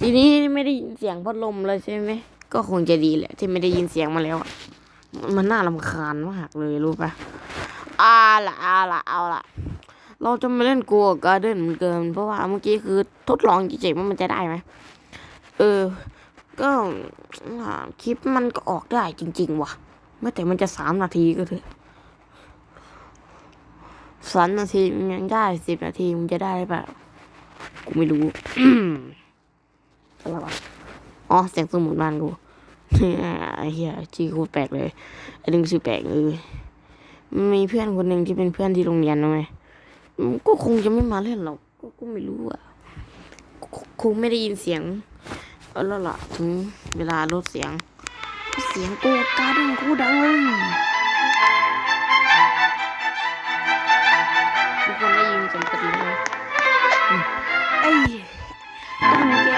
ทีนี้ไม่ได้ยินเสียงพัดลมเลยใช่ไหม ก็คงจะดีแหละ ที่ไม่ได้ยินเสียงมาแล้วอะมันน่ารำคาญมากเลยรู้ปะเอาละเอาละเอาละเราจะไม่เล่นกลัวการเด้นเหมือนเกิน เพราะว่าเมื่อกี้คือทดลองจริงๆว่ามันจะได้ไหม เออ ก็คลิปมันก็ออกได้จริง ๆ ว่ะไม่แต่มันจะสามนาทีก็เถอะสามนาทีมันยังได้สิบนาทีมันจะได้หรือเปล่า กูไม่รู้อะไรวะอ๋อเสียงสมุนบ้านกูเหี้ยชื่อกูแปลกเลยไอ้นึงชื่อแปลกเลยมีเพื่อนคนหนึ่งที่เป็นเพื่อนที่โรงเรียนนะไหมก็คงจะไม่มาเล่นหรอกก็ไม่รู้อะคงไม่ได้ยินเสียงเออแล้วล่ะถึงเวลาลดเสียง เสียงกูการดังกูดังทุกคนได้ยินเสียงกระดิ่งไหมอืม เอ้ยต้นแก้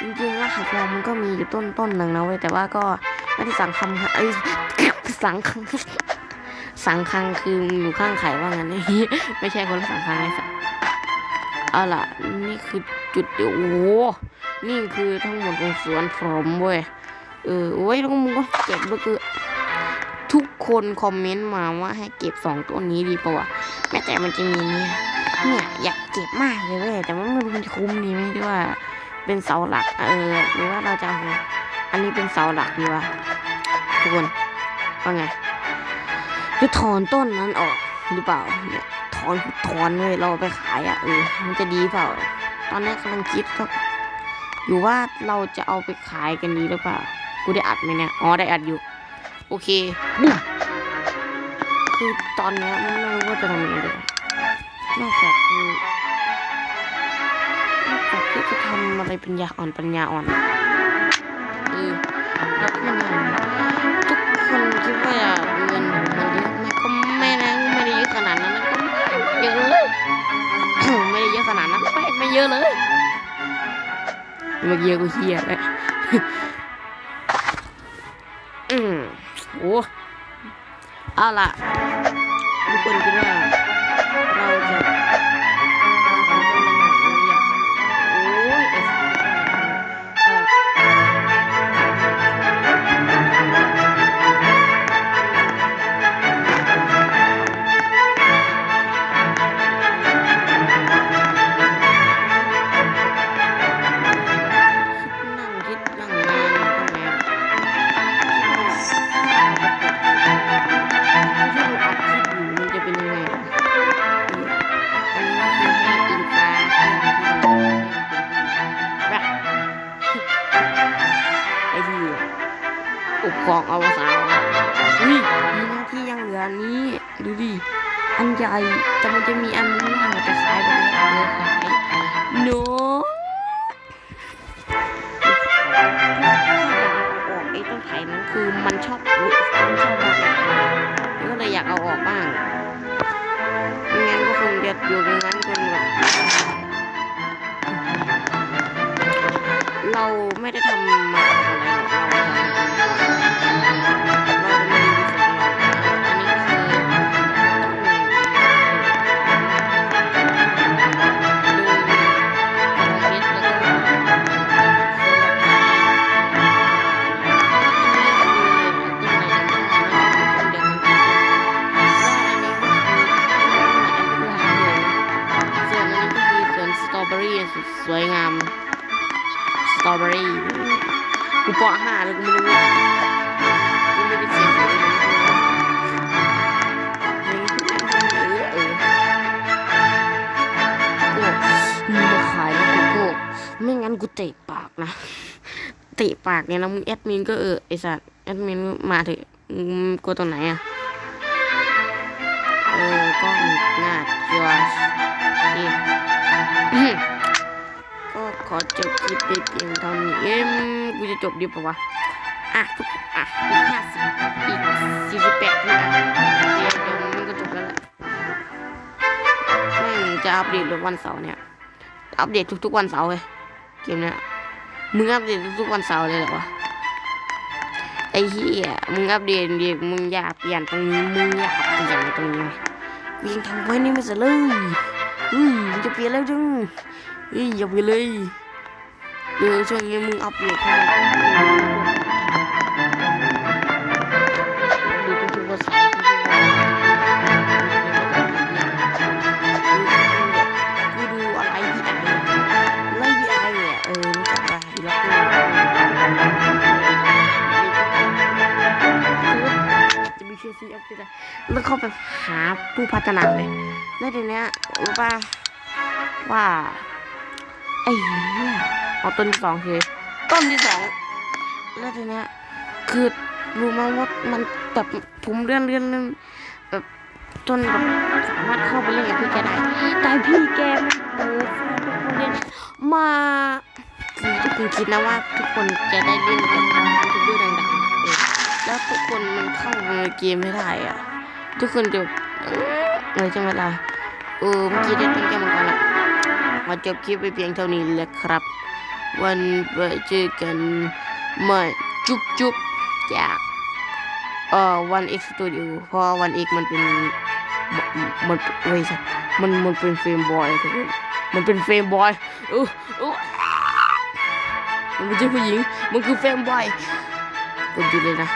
จริงๆรหัสเรามันก็มีอยู่ต้นต้นหนึ่งนะเว้ยแต่ว่าก็ไม่ได้สั่งคำค่ะเอ้สังคังสังคังคืออยู่ข้างไข่ว่างั้นไม่ใช่คนละสังคังไอ้สัสเอาล่ะ นี่คือจุดเดียวโอ้โหนี่คือทั้งหมดของสวนผมเว้ยเออโอ้ยแล้วมึงก็เก็บก็คือทุกคนคอมเมนต์มาว่าให้เก็บสองต้นนี้ดีปะวะ แม้แต่มันจะมีเนี่ยเนี่ยอยากเก็บมากเลยเว้ยแต่ว่าม่รู้มันคุ้มดีไหมที่ว่า เป็นเสาหลัก เออหรือว่าเราจะเอาอันนี้เป็นเสาหลักดีวะทุกคนว่าไงจะถอนต้นนั้นออกหรือเปล่าเนี่ยถอนถอนเลยเราไปขายอะเออมันจะดีเปล่า ตอนนี้กำลังคิดก็อยู่ว่าเราจะเอาไปขายกันดีหรือเปล่า กูได้อัดไหมเนี่ย อ๋อได้อัดอยู่ โอเคปุ๊ คือตอนนี้มันไม่รู้ว่าจะทำยังไงเลยนอกจากคือนอกจากที่จะทำอะไรปัญญาอ่อนปัญญาอ่อนเออแล้วก็มันทำทุกคนคิดว่าเงินมันเยอะไหมก็ไม่นะไม่ได้เยอะขนาดนั้นก็ไม่เยอะเลยไม่ได้เยอะขนาดนั้นไม่ไม่เยอะเลยเมื่อกี้กูเฮียเลยอืมโอ้เอาล่ะ ทุกคนคิดว่าเราจะ อกอวสานอุ้ยมีหน้าที่ยังเหลืออันนี้ดูดิอันใหญ่แต่มันจะมีอันนี้ว่างแต่ขายไปแล้เออขายโน้ออกไอ้ต้นไผ่นั้นคือมันชอบอุ๊ยมันชอบมากเลยก็เลยอยากเอาออกบ้างไม่งั้นก็คงจะอยู่ตรงนั้นจนแบบเราไม่ได้ทำ สุดสวยงาม สตรอเบอรี่ กูปอห้าแล้วกูไม่รู้กูไม่ได้เสียงเลยมึงมาขายนะโกโก้ไม่งั้นกูเตะปากนะ เตะปากเนี่ยแล้วมึงแอดมินก็เออไอสัตว์แอดมินมาเถอะกลัวตรงไหนอะเออก็หน้าจอนี่ ก็ขอจบคลิปไปเพียงเท่านี้เอ็มกูจะจบดีปะวะอะทุกอะอีกห้าสิบอีกสี่สิบแปดทีอะเดี๋ยวเดี๋ยวมันก็จบแล้วแหละแม่งจะอัปเดตทุกวันเสาร์เนี่ยอัปเดตทุกๆวันเสาร์เลยเกมเนี้ยมึงอัปเดตทุกๆวันเสาร์เลยเหรอวะไอ้เหี้ยมึงอัปเดตดิมึงอย่าเปลี่ยนตรงนี้มึงอย่าเปลี่ยนตรงนี้ไหมกูปีนทางไว้นี่ไม่เสร็จเลยเฮ้ยมันจะเปลี่ยนแล้วจัง เฮ้ยอย่าไปเลยเออช่วงนี้มึงอัปเดตเข้ามาดูทุกๆภาษาคือดูอะไรพี่ไอไล่พี่ไอเนี่ยเออรู้จักป่ะดีแล้วจะมีเชียร์ซีอัพด้วยแล้วเข้าไปหาผู้พัฒนาเลยแล้วทีเนี้ยรู้ป่ะว่า ไอ้เหี้ยเอาต้นที่สองคือต้นที่สองแล้วทีเนี้ยคือรู้ไหมว่ามันแบบผมเลื่อนเลื่อนเลื่อนแบบจนแบบสามารถเข้าไปเล่นกับพี่แกได้แต่พี่แกมันเปิดทุกคนเล่นมาคือทุกคนคิดนะว่าทุกคนจะได้เล่นกับยูทูบเบอร์ดังๆเออแล้วทุกคนมันเข้าในเกมไม่ได้อะ ทุกคนจะแบบเอ๊ะอะไรใช่ไหมล่ะเออเมื่อกี้ได้ต้นแก้วมังกรอะมา จบคลิปไปเพียงเท่านี้แหละครับ วันไว้เจอกันใหม่จุ๊บจุ๊บจากเอ่อวัน X Studio เพราะวัน X มันเป็นมันเว้ยสัมันมันเป็นเฟรมบอยทุกคนมันเป็นเฟรมบอยออเออมันไม่ใช่ผู้หญิง มันคือเฟรมบอยกดดูเลยนะ